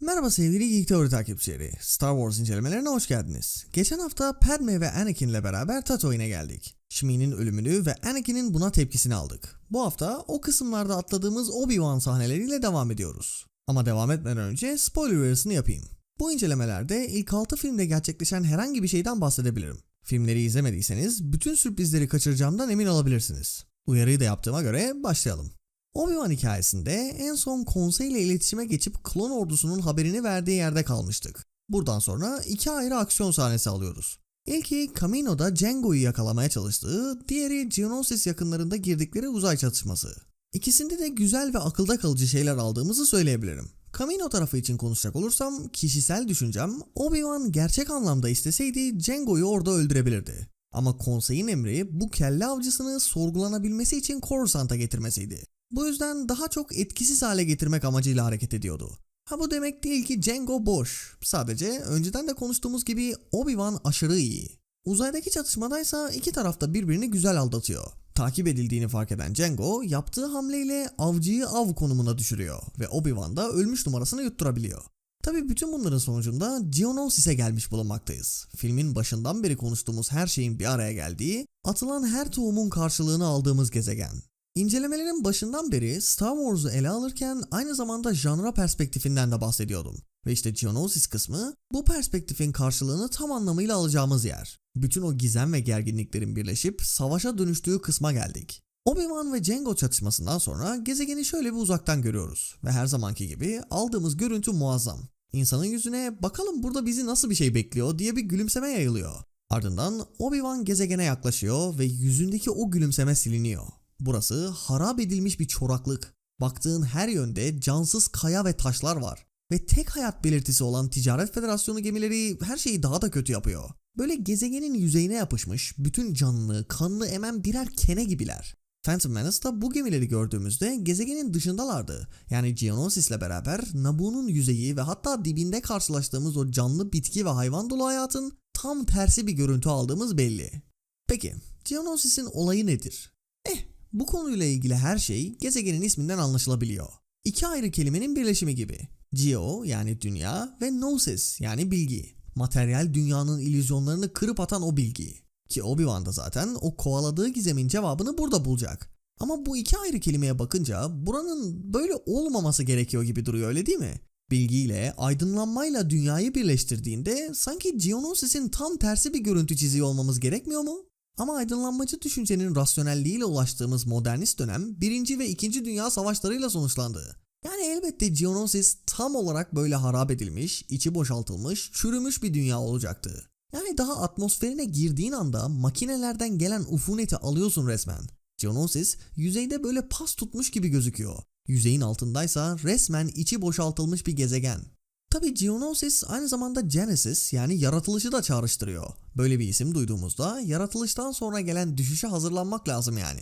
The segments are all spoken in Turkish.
Merhaba sevgili Geek Teori takipçileri. Star Wars incelemelerine hoş geldiniz. Geçen hafta Padme ve Anakin ile beraber Tatooine'e geldik. Shmi'nin ölümünü ve Anakin'in buna tepkisini aldık. Bu hafta o kısımlarda atladığımız Obi-Wan sahneleriyle devam ediyoruz. Ama devam etmeden önce spoiler uyarısını yapayım. Bu incelemelerde ilk 6 filmde gerçekleşen herhangi bir şeyden bahsedebilirim. Filmleri izlemediyseniz bütün sürprizleri kaçıracağımdan emin olabilirsiniz. Uyarıyı da yaptığıma göre başlayalım. Obi-Wan hikayesinde en son konseyle iletişime geçip klon ordusunun haberini verdiği yerde kalmıştık. Buradan sonra iki ayrı aksiyon sahnesi alıyoruz. İlki Kamino'da Jango'yu yakalamaya çalıştığı, diğeri Geonosis yakınlarında girdikleri uzay çatışması. İkisinde de güzel ve akılda kalıcı şeyler aldığımızı söyleyebilirim. Kamino tarafı için konuşacak olursam kişisel düşüncem Obi-Wan gerçek anlamda isteseydi Jango'yu orada öldürebilirdi. Ama konseyin emri bu kelle avcısını sorgulanabilmesi için Coruscant'a getirmesiydi. Bu yüzden daha çok etkisiz hale getirmek amacıyla hareket ediyordu. Ha bu demek değil ki Django boş. Sadece önceden de konuştuğumuz gibi Obi-Wan aşırı iyi. Uzaydaki çatışmadaysa iki tarafta birbirini güzel aldatıyor. Takip edildiğini fark eden Django yaptığı hamleyle avcıyı av konumuna düşürüyor ve Obi-Wan da ölmüş numarasını yutturabiliyor. Tabi bütün bunların sonucunda Geonosis'e gelmiş bulunmaktayız. Filmin başından beri konuştuğumuz her şeyin bir araya geldiği, atılan her tohumun karşılığını aldığımız gezegen. İncelemelerin başından beri Star Wars'u ele alırken aynı zamanda janra perspektifinden de bahsediyordum. Ve işte Geonosis kısmı bu perspektifin karşılığını tam anlamıyla alacağımız yer. Bütün o gizem ve gerginliklerin birleşip savaşa dönüştüğü kısma geldik. Obi-Wan ve Jango çatışmasından sonra gezegeni şöyle bir uzaktan görüyoruz ve her zamanki gibi aldığımız görüntü muazzam. İnsanın yüzüne bakalım burada bizi nasıl bir şey bekliyor diye bir gülümseme yayılıyor. Ardından Obi-Wan gezegene yaklaşıyor ve yüzündeki o gülümseme siliniyor. Burası harap edilmiş bir çoraklık. Baktığın her yönde cansız kaya ve taşlar var. Ve tek hayat belirtisi olan Ticaret Federasyonu gemileri her şeyi daha da kötü yapıyor. Böyle gezegenin yüzeyine yapışmış bütün canlı, kanlı emen birer kene gibiler. Phantom Menace'da bu gemileri gördüğümüzde gezegenin dışındalardı. Yani Geonosis'le beraber Naboo'nun yüzeyi ve hatta dibinde karşılaştığımız o canlı bitki ve hayvan dolu hayatın tam tersi bir görüntü aldığımız belli. Peki, Geonosis'in olayı nedir? Eh, bu konuyla ilgili her şey gezegenin isminden anlaşılabiliyor. İki ayrı kelimenin birleşimi gibi. Geo yani dünya ve Gnosis yani bilgi. Materyal dünyanın illüzyonlarını kırıp atan o bilgi. Ki Obi-Wan da zaten o kovaladığı gizemin cevabını burada bulacak. Ama bu iki ayrı kelimeye bakınca buranın böyle olmaması gerekiyor gibi duruyor öyle değil mi? Bilgiyle, aydınlanmayla dünyayı birleştirdiğinde sanki Geonosis'in tam tersi bir görüntü çiziyor olmamız gerekmiyor mu? Ama aydınlanmacı düşüncenin rasyonelliğiyle ulaştığımız modernist dönem 1. ve 2. Dünya Savaşlarıyla sonuçlandı. Yani elbette Geonosis tam olarak böyle harap edilmiş, içi boşaltılmış, çürümüş bir dünya olacaktı. Yani daha atmosferine girdiğin anda makinelerden gelen ufuneti alıyorsun resmen. Geonosis yüzeyde böyle pas tutmuş gibi gözüküyor. Yüzeyin altındaysa resmen içi boşaltılmış bir gezegen. Tabi Geonosis aynı zamanda Genesis yani yaratılışı da çağrıştırıyor. Böyle bir isim duyduğumuzda yaratılıştan sonra gelen düşüşe hazırlanmak lazım yani.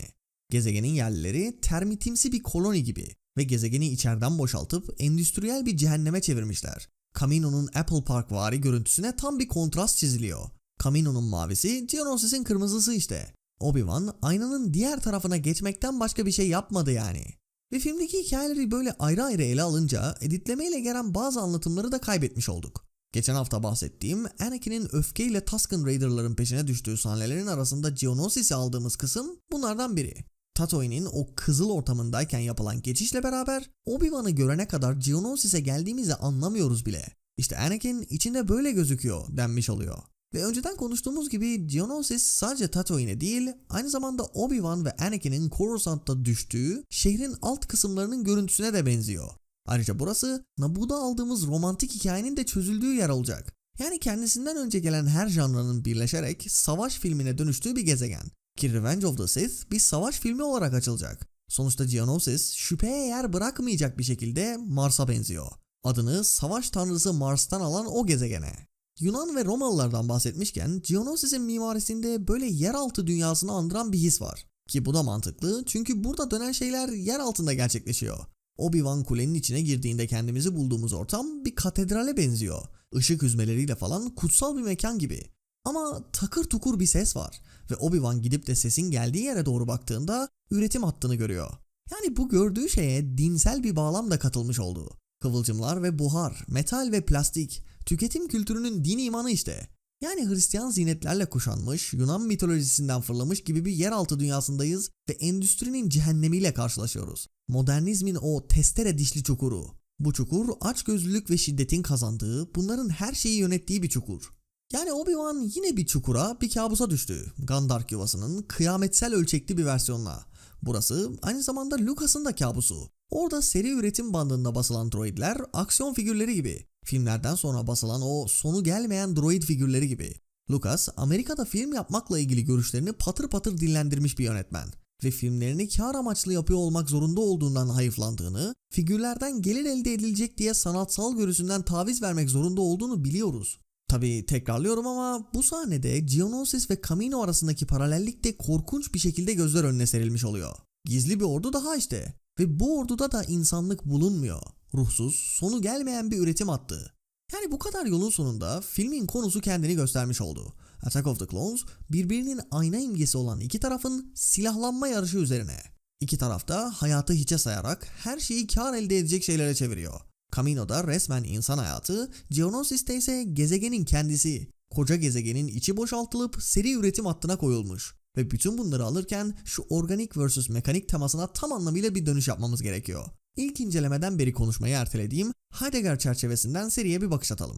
Gezegenin yerlileri termitimsi bir koloni gibi ve gezegeni içeriden boşaltıp endüstriyel bir cehenneme çevirmişler. Camino'nun Apple Park vari görüntüsüne tam bir kontrast çiziliyor. Camino'nun mavisi, Geonosis'in kırmızısı işte. Obi-Wan aynanın diğer tarafına geçmekten başka bir şey yapmadı yani. Ve filmdeki hikayeleri böyle ayrı ayrı ele alınca editlemeyle gelen bazı anlatımları da kaybetmiş olduk. Geçen hafta bahsettiğim Anakin'in öfkeyle Tusken Raider'ların peşine düştüğü sahnelerin arasında Geonosis'i aldığımız kısım bunlardan biri. Tatooine'in o kızıl ortamındayken yapılan geçişle beraber Obi-Wan'ı görene kadar Geonosis'e geldiğimizi anlamıyoruz bile. İşte Anakin içinde böyle gözüküyor denmiş oluyor. Ve önceden konuştuğumuz gibi Geonosis sadece Tatooine değil, aynı zamanda Obi-Wan ve Anakin'in Coruscant'ta düştüğü şehrin alt kısımlarının görüntüsüne de benziyor. Ayrıca burası Naboo'da aldığımız romantik hikayenin de çözüldüğü yer olacak. Yani kendisinden önce gelen her janranın birleşerek savaş filmine dönüştüğü bir gezegen. Ki Revenge of the Sith bir savaş filmi olarak açılacak. Sonuçta Geonosis şüpheye yer bırakmayacak bir şekilde Mars'a benziyor. Adını savaş tanrısı Mars'tan alan o gezegene. Yunan ve Romalılardan bahsetmişken Geonosis'in mimarisinde böyle yeraltı dünyasını andıran bir his var. Ki bu da mantıklı çünkü burada dönen şeyler yer altında gerçekleşiyor. Obi-Wan kulenin içine girdiğinde kendimizi bulduğumuz ortam bir katedrale benziyor. Işık hüzmeleriyle falan kutsal bir mekan gibi. Ama takır tukur bir ses var ve Obi-Wan gidip de sesin geldiği yere doğru baktığında üretim hattını görüyor. Yani bu gördüğü şeye dinsel bir bağlam da katılmış oldu. Kıvılcımlar ve buhar, metal ve plastik, tüketim kültürünün din imanı işte. Yani Hristiyan zinetlerle kuşanmış, Yunan mitolojisinden fırlamış gibi bir yeraltı dünyasındayız ve endüstrinin cehennemiyle karşılaşıyoruz. Modernizmin o testere dişli çukuru. Bu çukur açgözlülük ve şiddetin kazandığı, bunların her şeyi yönettiği bir çukur. Yani Obi-Wan yine bir çukura, bir kabusa düştü. Gandark yuvasının kıyametsel ölçekli bir versiyonuna. Burası aynı zamanda Lucas'ın da kabusu. Orada seri üretim bandında basılan droidler aksiyon figürleri gibi. Filmlerden sonra basılan o sonu gelmeyen droid figürleri gibi. Lucas, Amerika'da film yapmakla ilgili görüşlerini patır patır dillendirmiş bir yönetmen ve filmlerini kar amaçlı yapıyor olmak zorunda olduğundan hayıflandığını, figürlerden gelir elde edilecek diye sanatsal görüşünden taviz vermek zorunda olduğunu biliyoruz. Tabi tekrarlıyorum ama bu sahnede Geonosis ve Camino arasındaki paralellik de korkunç bir şekilde gözler önüne serilmiş oluyor. Gizli bir ordu daha işte. Ve bu orduda da insanlık bulunmuyor. Ruhsuz, sonu gelmeyen bir üretim attı. Yani bu kadar yolun sonunda filmin konusu kendini göstermiş oldu. Attack of the Clones birbirinin ayna imgesi olan iki tarafın silahlanma yarışı üzerine. İki tarafta hayatı hiçe sayarak her şeyi kar elde edecek şeylere çeviriyor. Camino'da resmen insan hayatı, Geonosis'te ise gezegenin kendisi. Koca gezegenin içi boşaltılıp seri üretim hattına koyulmuş. Ve bütün bunları alırken şu organik vs mekanik temasına tam anlamıyla bir dönüş yapmamız gerekiyor. İlk incelemeden beri konuşmayı ertelediğim Heidegger çerçevesinden seriye bir bakış atalım.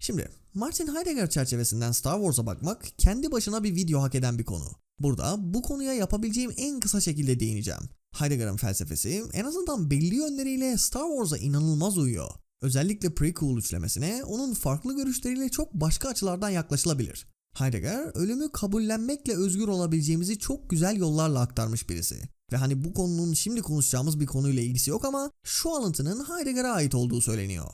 Şimdi Martin Heidegger çerçevesinden Star Wars'a bakmak kendi başına bir video hak eden bir konu. Burada bu konuya yapabileceğim en kısa şekilde değineceğim. Heidegger'ın felsefesi en azından belli yönleriyle Star Wars'a inanılmaz uyuyor. Özellikle prequel üçlemesine onun farklı görüşleriyle çok başka açılardan yaklaşılabilir. Heidegger ölümü kabullenmekle özgür olabileceğimizi çok güzel yollarla aktarmış birisi. Ve hani bu konunun şimdi konuşacağımız bir konuyla ilgisi yok ama şu alıntının Heidegger'a ait olduğu söyleniyor.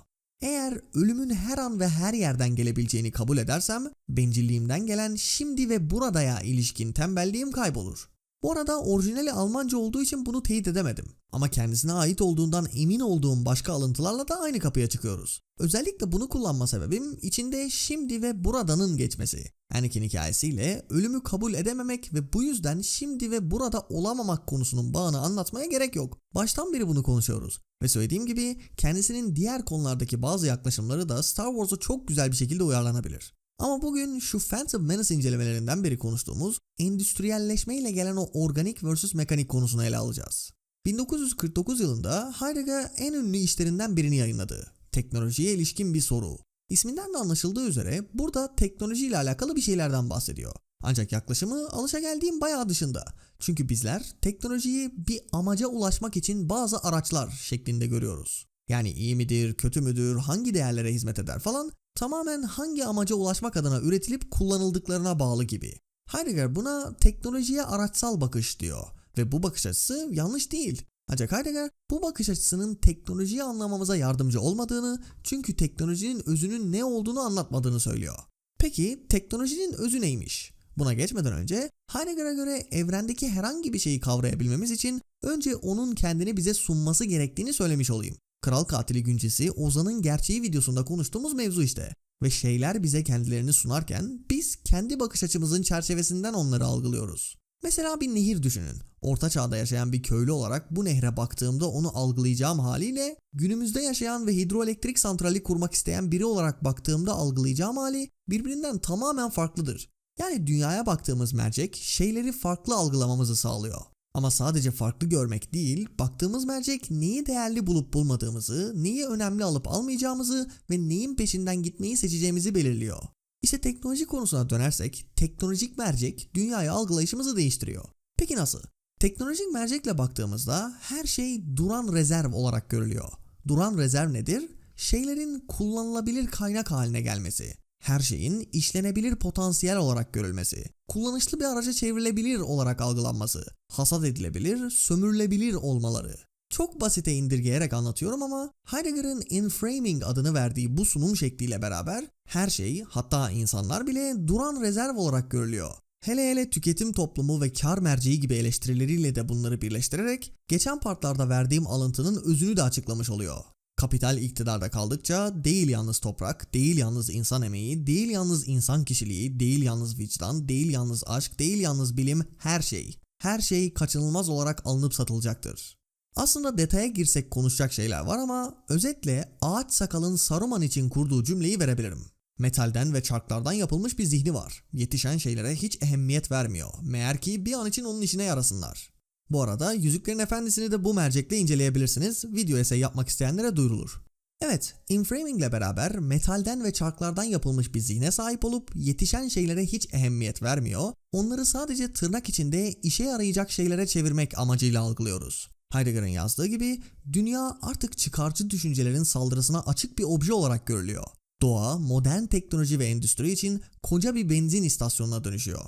Eğer ölümün her an ve her yerden gelebileceğini kabul edersem, bencilliğimden gelen şimdi ve buradaya ilişkin tembelliğim kaybolur. Bu arada orijinali Almanca olduğu için bunu teyit edemedim. Ama kendisine ait olduğundan emin olduğum başka alıntılarla da aynı kapıya çıkıyoruz. Özellikle bunu kullanma sebebim içinde şimdi ve buradanın geçmesi. Anakin hikayesiyle ölümü kabul edememek ve bu yüzden şimdi ve burada olamamak konusunun bağını anlatmaya gerek yok. Baştan beri bunu konuşuyoruz. Ve söylediğim gibi kendisinin diğer konulardaki bazı yaklaşımları da Star Wars'a çok güzel bir şekilde uyarlanabilir. Ama bugün şu Phantom Menace incelemelerinden beri konuştuğumuz endüstriyelleşme ile gelen o organik vs mekanik konusunu ele alacağız. 1949 yılında Heidegger en ünlü işlerinden birini yayınladı. Teknolojiye ilişkin bir soru. İsminden de anlaşıldığı üzere burada teknoloji ile alakalı bir şeylerden bahsediyor. Ancak yaklaşımı alışageldiğim bayağı dışında. Çünkü bizler teknolojiyi bir amaca ulaşmak için bazı araçlar şeklinde görüyoruz. Yani iyi midir, kötü müdür, hangi değerlere hizmet eder falan tamamen hangi amaca ulaşmak adına üretilip kullanıldıklarına bağlı gibi. Heidegger buna teknolojiye araçsal bakış diyor ve bu bakış açısı yanlış değil. Ancak Heidegger bu bakış açısının teknolojiyi anlamamıza yardımcı olmadığını çünkü teknolojinin özünün ne olduğunu anlatmadığını söylüyor. Peki teknolojinin özü neymiş? Buna geçmeden önce Heidegger'a göre evrendeki herhangi bir şeyi kavrayabilmemiz için önce onun kendini bize sunması gerektiğini söylemiş olayım. Kral Katili Güncesi Ozan'ın gerçeği videosunda konuştuğumuz mevzu işte. Ve şeyler bize kendilerini sunarken biz kendi bakış açımızın çerçevesinden onları algılıyoruz. Mesela bir nehir düşünün. Orta çağda yaşayan bir köylü olarak bu nehre baktığımda onu algılayacağım haliyle günümüzde yaşayan ve hidroelektrik santrali kurmak isteyen biri olarak baktığımda algılayacağım hali birbirinden tamamen farklıdır. Yani dünyaya baktığımız mercek şeyleri farklı algılamamızı sağlıyor. Ama sadece farklı görmek değil, baktığımız mercek neyi değerli bulup bulmadığımızı, neyi önemli alıp almayacağımızı ve neyin peşinden gitmeyi seçeceğimizi belirliyor. İşte teknoloji konusuna dönersek, teknolojik mercek dünyayı algılayışımızı değiştiriyor. Peki nasıl? Teknolojik mercekle baktığımızda her şey duran rezerv olarak görülüyor. Duran rezerv nedir? Şeylerin kullanılabilir kaynak haline gelmesi. Her şeyin işlenebilir potansiyel olarak görülmesi. Kullanışlı bir araca çevrilebilir olarak algılanması. Hasat edilebilir, sömürülebilir olmaları. Çok basite indirgeyerek anlatıyorum ama Heidegger'ın inframing adını verdiği bu sunum şekliyle beraber her şey hatta insanlar bile duran rezerv olarak görülüyor. Hele hele tüketim toplumu ve kar merceği gibi eleştirileriyle de bunları birleştirerek geçen partlarda verdiğim alıntının özünü de açıklamış oluyor. Kapital iktidarda kaldıkça değil yalnız toprak, değil yalnız insan emeği, değil yalnız insan kişiliği, değil yalnız vicdan, değil yalnız aşk, değil yalnız bilim, her şey, her şey kaçınılmaz olarak alınıp satılacaktır. Aslında detaya girsek konuşacak şeyler var ama özetle ağaç sakalın Saruman için kurduğu cümleyi verebilirim. Metalden ve çarklardan yapılmış bir zihni var. Yetişen şeylere hiç ehemmiyet vermiyor. Meğer ki bir an için onun işine yarasınlar. Bu arada Yüzüklerin Efendisi'ni de bu mercekle inceleyebilirsiniz. Video essay yapmak isteyenlere duyurulur. Evet, inframing ile beraber metalden ve çarklardan yapılmış bir zihne sahip olup yetişen şeylere hiç ehemmiyet vermiyor, onları sadece tırnak içinde işe yarayacak şeylere çevirmek amacıyla algılıyoruz. Heidegger'ın yazdığı gibi dünya artık çıkarcı düşüncelerin saldırısına açık bir obje olarak görülüyor. Doğa, modern teknoloji ve endüstri için koca bir benzin istasyonuna dönüşüyor.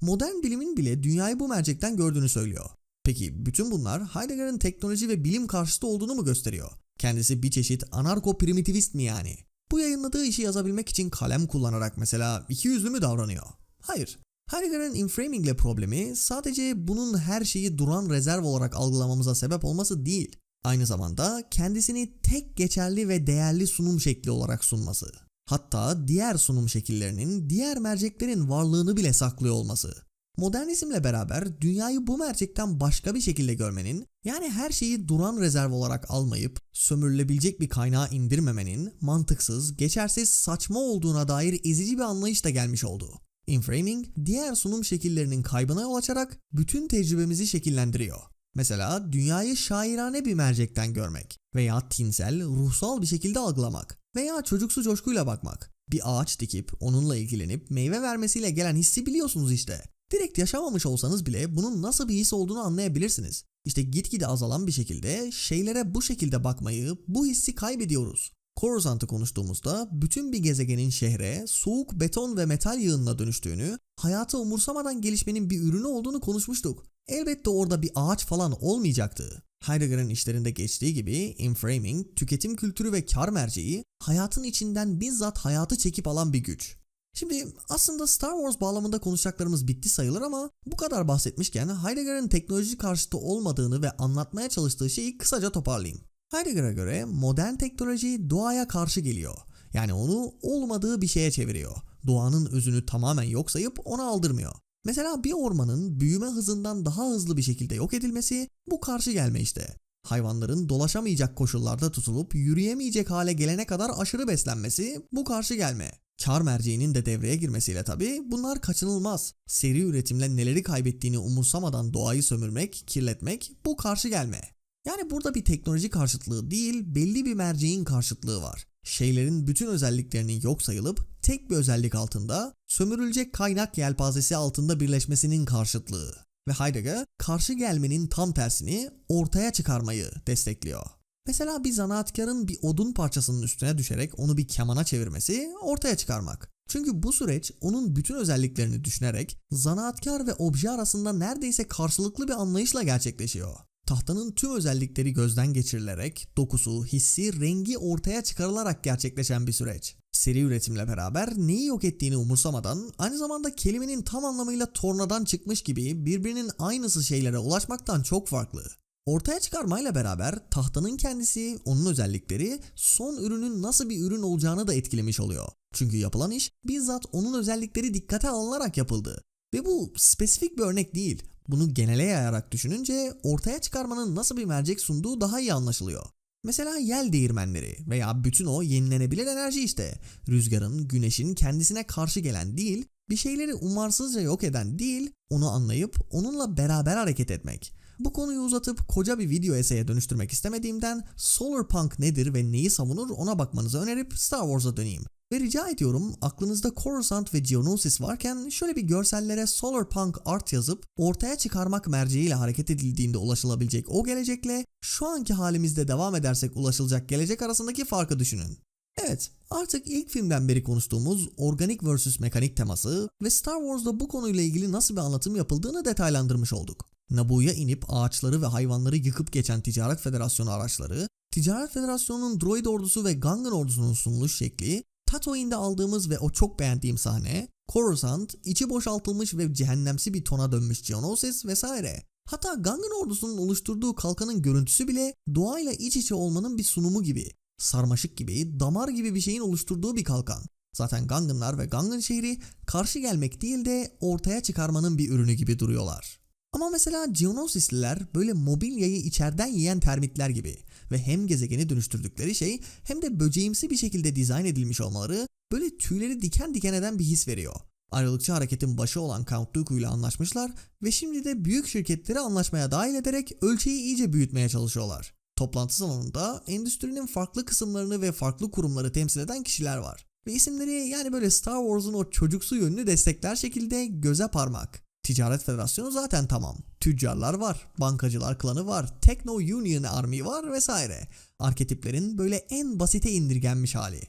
Modern bilimin bile dünyayı bu mercekten gördüğünü söylüyor. Peki bütün bunlar Heidegger'ın teknoloji ve bilim karşıtı olduğunu mu gösteriyor? Kendisi bir çeşit anarko-primitivist mi yani? Bu yayınladığı işi yazabilmek için kalem kullanarak mesela iki yüzlü mü davranıyor? Hayır. Heidegger'ın inframing ile problemi sadece bunun her şeyi duran rezerv olarak algılamamıza sebep olması değil. Aynı zamanda kendisini tek geçerli ve değerli sunum şekli olarak sunması. Hatta diğer sunum şekillerinin diğer merceklerin varlığını bile saklıyor olması. Modernizmle beraber dünyayı bu mercekten başka bir şekilde görmenin, yani her şeyi duran rezerv olarak almayıp sömürülebilecek bir kaynağa indirmemenin mantıksız, geçersiz, saçma olduğuna dair ezici bir anlayış da gelmiş oldu. Inframing, diğer sunum şekillerinin kaybına yol açarak bütün tecrübemizi şekillendiriyor. Mesela dünyayı şairane bir mercekten görmek veya tinsel, ruhsal bir şekilde algılamak veya çocuksu coşkuyla bakmak. Bir ağaç dikip onunla ilgilenip meyve vermesiyle gelen hissi biliyorsunuz işte. Direkt yaşamamış olsanız bile bunun nasıl bir his olduğunu anlayabilirsiniz. İşte gitgide azalan bir şekilde şeylere bu şekilde bakmayı, bu hissi kaybediyoruz. Coruscant'ı konuştuğumuzda bütün bir gezegenin şehre, soğuk beton ve metal yığınına dönüştüğünü, hayatı umursamadan gelişmenin bir ürünü olduğunu konuşmuştuk. Elbette orada bir ağaç falan olmayacaktı. Heidegger'ın işlerinde geçtiği gibi inframing, tüketim kültürü ve kar merceği hayatın içinden bizzat hayatı çekip alan bir güç. Şimdi aslında Star Wars bağlamında konuşacaklarımız bitti sayılır ama bu kadar bahsetmişken Heidegger'ın teknoloji karşıtı olmadığını ve anlatmaya çalıştığı şeyi kısaca toparlayayım. Heidegger'a göre modern teknoloji doğaya karşı geliyor. Yani onu olmadığı bir şeye çeviriyor. Doğanın özünü tamamen yok sayıp ona aldırmıyor. Mesela bir ormanın büyüme hızından daha hızlı bir şekilde yok edilmesi bu karşı gelme işte. Hayvanların dolaşamayacak koşullarda tutulup yürüyemeyecek hale gelene kadar aşırı beslenmesi bu karşı gelme. Kar merceğinin de devreye girmesiyle tabi bunlar kaçınılmaz. Seri üretimle neleri kaybettiğini umursamadan doğayı sömürmek, kirletmek bu karşı gelme. Yani burada bir teknoloji karşıtlığı değil, belli bir merceğin karşıtlığı var. Şeylerin bütün özelliklerinin yok sayılıp tek bir özellik altında, sömürülecek kaynak yelpazesi altında birleşmesinin karşıtlığı. Ve Heidegger karşı gelmenin tam tersini ortaya çıkarmayı destekliyor. Mesela bir zanaatkarın bir odun parçasının üstüne düşerek onu bir kemana çevirmesi ortaya çıkarmak. Çünkü bu süreç onun bütün özelliklerini düşünerek zanaatkar ve obje arasında neredeyse karşılıklı bir anlayışla gerçekleşiyor. Tahtanın tüm özellikleri gözden geçirilerek dokusu, hissi, rengi ortaya çıkarılarak gerçekleşen bir süreç. Seri üretimle beraber neyi yok ettiğini umursamadan aynı zamanda kelimenin tam anlamıyla tornadan çıkmış gibi birbirinin aynısı şeylere ulaşmaktan çok farklı. Ortaya çıkarmayla beraber tahtanın kendisi, onun özellikleri son ürünün nasıl bir ürün olacağını da etkilemiş oluyor. Çünkü yapılan iş bizzat onun özellikleri dikkate alınarak yapıldı. Ve bu spesifik bir örnek değil. Bunu genele yayarak düşününce ortaya çıkarmanın nasıl bir mercek sunduğu daha iyi anlaşılıyor. Mesela yel değirmenleri veya bütün o yenilenebilir enerji işte. Rüzgarın, güneşin kendisine karşı gelen değil, bir şeyleri umarsızca yok eden değil, onu anlayıp onunla beraber hareket etmek. Bu konuyu uzatıp koca bir video eseye dönüştürmek istemediğimden Solar Punk nedir ve neyi savunur ona bakmanızı önerip Star Wars'a döneyim. Ve rica ediyorum aklınızda Coruscant ve Geonosis varken şöyle bir görsellere Solar Punk Art yazıp ortaya çıkarmak merceğiyle hareket edildiğinde ulaşılabilecek o gelecekle şu anki halimizde devam edersek ulaşılacak gelecek arasındaki farkı düşünün. Evet, artık ilk filmden beri konuştuğumuz organik vs mekanik teması ve Star Wars'da bu konuyla ilgili nasıl bir anlatım yapıldığını detaylandırmış olduk. Naboo'ya inip ağaçları ve hayvanları yıkıp geçen Ticaret Federasyonu araçları, Ticaret Federasyonu'nun droid ordusu ve Gungan ordusunun sunuluş şekli, Tatooine'de aldığımız ve o çok beğendiğim sahne, Coruscant, içi boşaltılmış ve cehennemsi bir tona dönmüş Geonosis vesaire. Hatta Gungan ordusunun oluşturduğu kalkanın görüntüsü bile doğayla iç içe olmanın bir sunumu gibi. Sarmaşık gibi, damar gibi bir şeyin oluşturduğu bir kalkan. Zaten Gunganlar ve Gungan şehri karşı gelmek değil de ortaya çıkarmanın bir ürünü gibi duruyorlar. Ama mesela Geonosisliler böyle mobilyayı içeriden yiyen termitler gibi ve hem gezegeni dönüştürdükleri şey hem de böceğimsi bir şekilde dizayn edilmiş olmaları böyle tüyleri diken diken eden bir his veriyor. Ayrılıkçı hareketin başı olan Count Dooku ile anlaşmışlar ve şimdi de büyük şirketleri anlaşmaya dahil ederek ölçeği iyice büyütmeye çalışıyorlar. Toplantı salonunda endüstrinin farklı kısımlarını ve farklı kurumları temsil eden kişiler var. Ve isimleri yani böyle Star Wars'un o çocuksu yönünü destekler şekilde göze parmak. Ticaret Federasyonu zaten tamam. Tüccarlar var, bankacılar klanı var, Techno Union Army var vesaire. Arketiplerin böyle en basite indirgenmiş hali.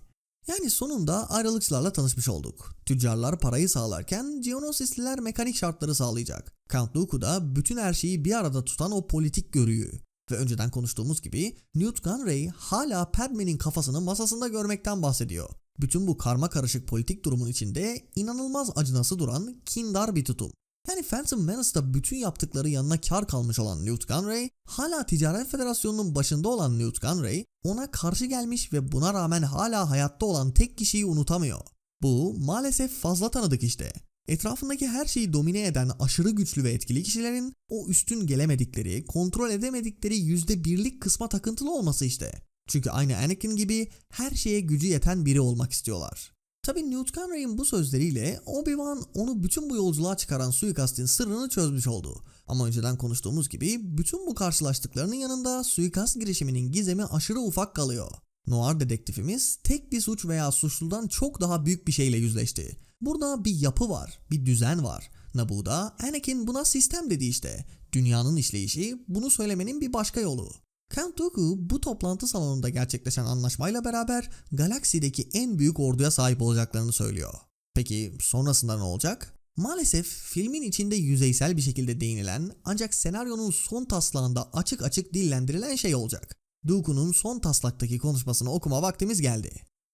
Yani sonunda ayrılıkçılarla tanışmış olduk. Tüccarlar parayı sağlarken Geonosisliler mekanik şartları sağlayacak. Count Dooku da bütün her şeyi bir arada tutan o politik görüyü. Ve önceden konuştuğumuz gibi Newt Gunray hala Padme'nin kafasını masasında görmekten bahsediyor. Bütün bu karma karışık politik durumun içinde inanılmaz acınası duran kindar bir tutum. Yani Phantom Menace'da bütün yaptıkları yanına kar kalmış olan Newt Gunray, hala Ticaret Federasyonu'nun başında olan Newt Gunray, ona karşı gelmiş ve buna rağmen hala hayatta olan tek kişiyi unutamıyor. Bu maalesef fazla tanıdık işte. Etrafındaki her şeyi domine eden aşırı güçlü ve etkili kişilerin o üstün gelemedikleri, kontrol edemedikleri yüzde birlik kısma takıntılı olması işte. Çünkü aynı Anakin gibi her şeye gücü yeten biri olmak istiyorlar. Tabi Newt Gunray'ın bu sözleriyle Obi-Wan onu bütün bu yolculuğa çıkaran suikastin sırrını çözmüş oldu. Ama önceden konuştuğumuz gibi bütün bu karşılaştıklarının yanında suikast girişiminin gizemi aşırı ufak kalıyor. Noir dedektifimiz tek bir suç veya suçludan çok daha büyük bir şeyle yüzleşti. Burada bir yapı var, bir düzen var. Naboo'da Anakin buna sistem dedi işte. Dünyanın işleyişi bunu söylemenin bir başka yolu. Count Dooku bu toplantı salonunda gerçekleşen anlaşmayla beraber galaksideki en büyük orduya sahip olacaklarını söylüyor. Peki sonrasında ne olacak? Maalesef filmin içinde yüzeysel bir şekilde değinilen ancak senaryonun son taslağında açık açık dillendirilen şey olacak. Dooku'nun son taslaktaki konuşmasını okuma vaktimiz geldi.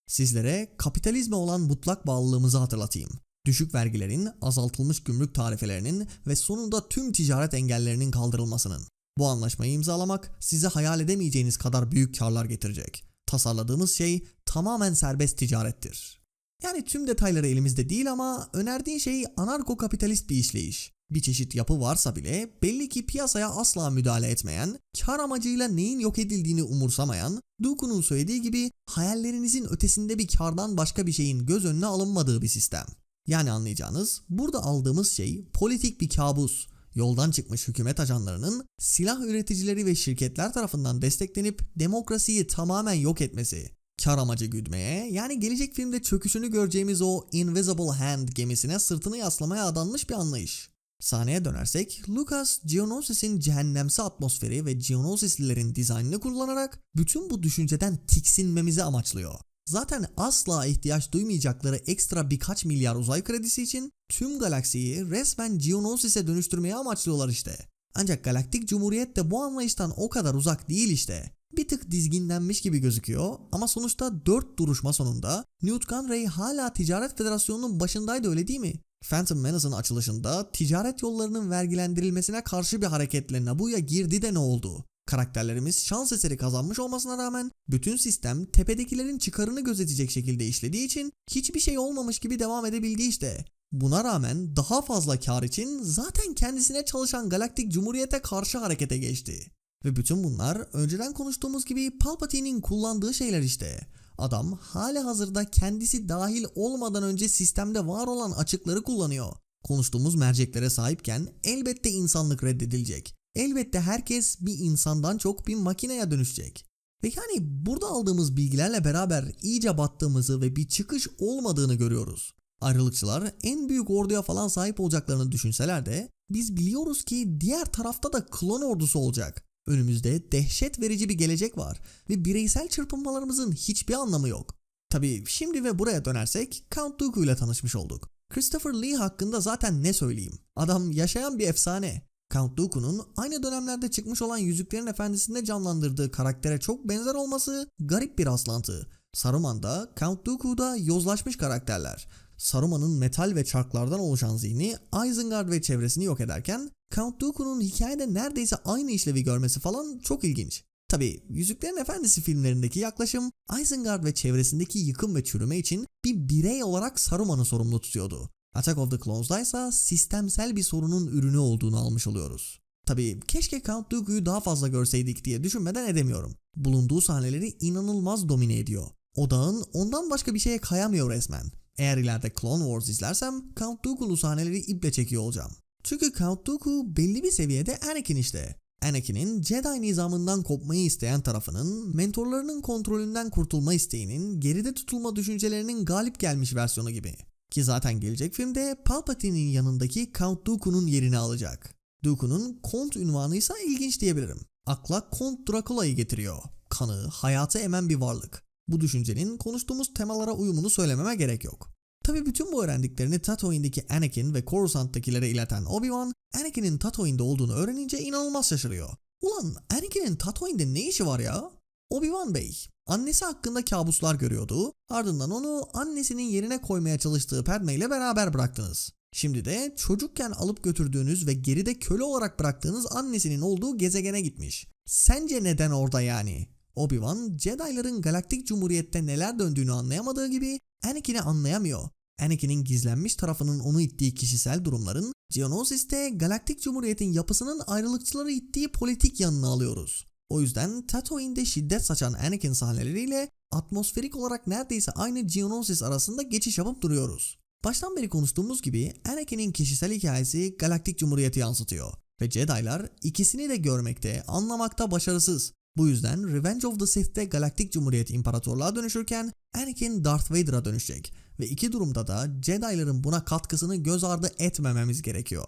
Sizlere kapitalizme olan mutlak bağlılığımızı hatırlatayım. Düşük vergilerin, azaltılmış gümrük tarifelerinin ve sonunda tüm ticaret engellerinin kaldırılmasının. Bu anlaşmayı imzalamak size hayal edemeyeceğiniz kadar büyük karlar getirecek. Tasarladığımız şey tamamen serbest ticarettir. Yani tüm detayları elimizde değil ama önerdiğin şey anarko kapitalist bir işleyiş. Bir çeşit yapı varsa bile belli ki piyasaya asla müdahale etmeyen, kar amacıyla neyin yok edildiğini umursamayan, Dooku'nun söylediği gibi hayallerinizin ötesinde bir kardan başka bir şeyin göz önüne alınmadığı bir sistem. Yani anlayacağınız burada aldığımız şey politik bir kabus, yoldan çıkmış hükümet ajanlarının silah üreticileri ve şirketler tarafından desteklenip demokrasiyi tamamen yok etmesi, kar amacı güdmeye yani gelecek filmde çöküşünü göreceğimiz o Invisible Hand gemisine sırtını yaslamaya adanmış bir anlayış. Sahneye dönersek Lucas Geonosis'in cehennemsi atmosferi ve Geonosislilerin dizaynını kullanarak bütün bu düşünceden tiksinmemizi amaçlıyor. Zaten asla ihtiyaç duymayacakları ekstra birkaç milyar uzay kredisi için tüm galaksiyi resmen Geonosis'e dönüştürmeye amaçlıyorlar işte. Ancak Galaktik Cumhuriyet de bu anlayıştan o kadar uzak değil işte. Bir tık dizginlenmiş gibi gözüküyor ama sonuçta 4 duruşma sonunda Newt Gunray hala Ticaret Federasyonu'nun başındaydı öyle değil mi? Phantom Menace'ın açılışında ticaret yollarının vergilendirilmesine karşı bir hareketle Naboo'ya girdi de ne oldu? Karakterlerimiz şans eseri kazanmış olmasına rağmen bütün sistem tepedekilerin çıkarını gözetecek şekilde işlediği için hiçbir şey olmamış gibi devam edebildi işte. Buna rağmen daha fazla kar için zaten kendisine çalışan Galaktik Cumhuriyete karşı harekete geçti. Ve bütün bunlar önceden konuştuğumuz gibi Palpatine'in kullandığı şeyler işte. Adam hali hazırda kendisi dahil olmadan önce sistemde var olan açıkları kullanıyor. Konuştuğumuz merceklere sahipken elbette insanlık reddedilecek. Elbette herkes bir insandan çok bir makineye dönüşecek. Ve yani burada aldığımız bilgilerle beraber iyice battığımızı ve bir çıkış olmadığını görüyoruz. Ayrılıkçılar en büyük orduya falan sahip olacaklarını düşünseler de biz biliyoruz ki diğer tarafta da klon ordusu olacak. Önümüzde dehşet verici bir gelecek var ve bireysel çırpınmalarımızın hiçbir anlamı yok. Tabi şimdi ve buraya dönersek Count Dooku ile tanışmış olduk. Christopher Lee hakkında zaten ne söyleyeyim? Adam yaşayan bir efsane. Count Dooku'nun aynı dönemlerde çıkmış olan Yüzüklerin Efendisi'nde canlandırdığı karaktere çok benzer olması garip bir rastlantı. Saruman da Count Dooku da yozlaşmış karakterler. Saruman'ın metal ve çarklardan oluşan zihni Isengard ve çevresini yok ederken Count Dooku'nun hikayede neredeyse aynı işlevi görmesi falan çok ilginç. Tabi Yüzüklerin Efendisi filmlerindeki yaklaşım Isengard ve çevresindeki yıkım ve çürüme için bir birey olarak Saruman'ı sorumlu tutuyordu. Attack of the Clones'da ise sistemsel bir sorunun ürünü olduğunu almış oluyoruz. Tabii keşke Count Dooku'yu daha fazla görseydik diye düşünmeden edemiyorum. Bulunduğu sahneleri inanılmaz domine ediyor. Odağın ondan başka bir şeye kayamıyor resmen. Eğer ileride Clone Wars izlersem Count Dooku'lu sahneleri iple çekiyor olacağım. Çünkü Count Dooku belli bir seviyede Anakin işte. Anakin'in Jedi nizamından kopmayı isteyen tarafının, mentorlarının kontrolünden kurtulma isteğinin, geride tutulma düşüncelerinin galip gelmiş versiyonu gibi. Ki zaten gelecek filmde Palpatine'in yanındaki Count Dooku'nun yerini alacak. Dooku'nun Kont ünvanı ilginç diyebilirim. Akla Kont Dracula'yı getiriyor. Kanı, hayatı emen bir varlık. Bu düşüncenin konuştuğumuz temalara uyumunu söylememe gerek yok. Tabi bütün bu öğrendiklerini Tatooine'deki Anakin ve Coruscant'takilere ileten Obi-Wan, Anakin'in Tatooine'de olduğunu öğrenince inanılmaz şaşırıyor. Ulan Anakin'in Tatooine'de ne işi var ya? Obi-Wan Bey, annesi hakkında kabuslar görüyordu, ardından onu annesinin yerine koymaya çalıştığı Padme ile beraber bıraktınız. Şimdi de çocukken alıp götürdüğünüz ve geride köle olarak bıraktığınız annesinin olduğu gezegene gitmiş. Sence neden orada yani? Obi-Wan, Jedi'ların Galaktik Cumhuriyet'te neler döndüğünü anlayamadığı gibi Anakin'i anlayamıyor. Anakin'in gizlenmiş tarafının onu ittiği kişisel durumların Geonosis'te Galaktik Cumhuriyet'in yapısının ayrılıkçıları ittiği politik yanını alıyoruz. O yüzden Tatooine'de şiddet saçan Anakin sahneleriyle atmosferik olarak neredeyse aynı Geonosis arasında geçiş yapıp duruyoruz. Baştan beri konuştuğumuz gibi Anakin'in kişisel hikayesi Galaktik Cumhuriyeti yansıtıyor ve Jedi'lar ikisini de görmekte, anlamakta başarısız. Bu yüzden Revenge of the Sith'te Galaktik Cumhuriyet İmparatorluğa dönüşürken Anakin Darth Vader'a dönüşecek ve iki durumda da Jedi'ların buna katkısını göz ardı etmememiz gerekiyor.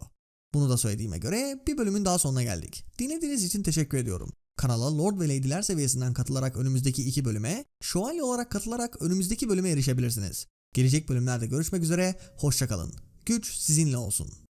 Bunu da söylediğime göre bir bölümün daha sonuna geldik. Dinlediğiniz için teşekkür ediyorum. Kanala Lord ve Lady'ler seviyesinden katılarak önümüzdeki iki bölüme, şövalye olarak katılarak önümüzdeki bölüme erişebilirsiniz. Gelecek bölümlerde görüşmek üzere, hoşçakalın. Güç sizinle olsun.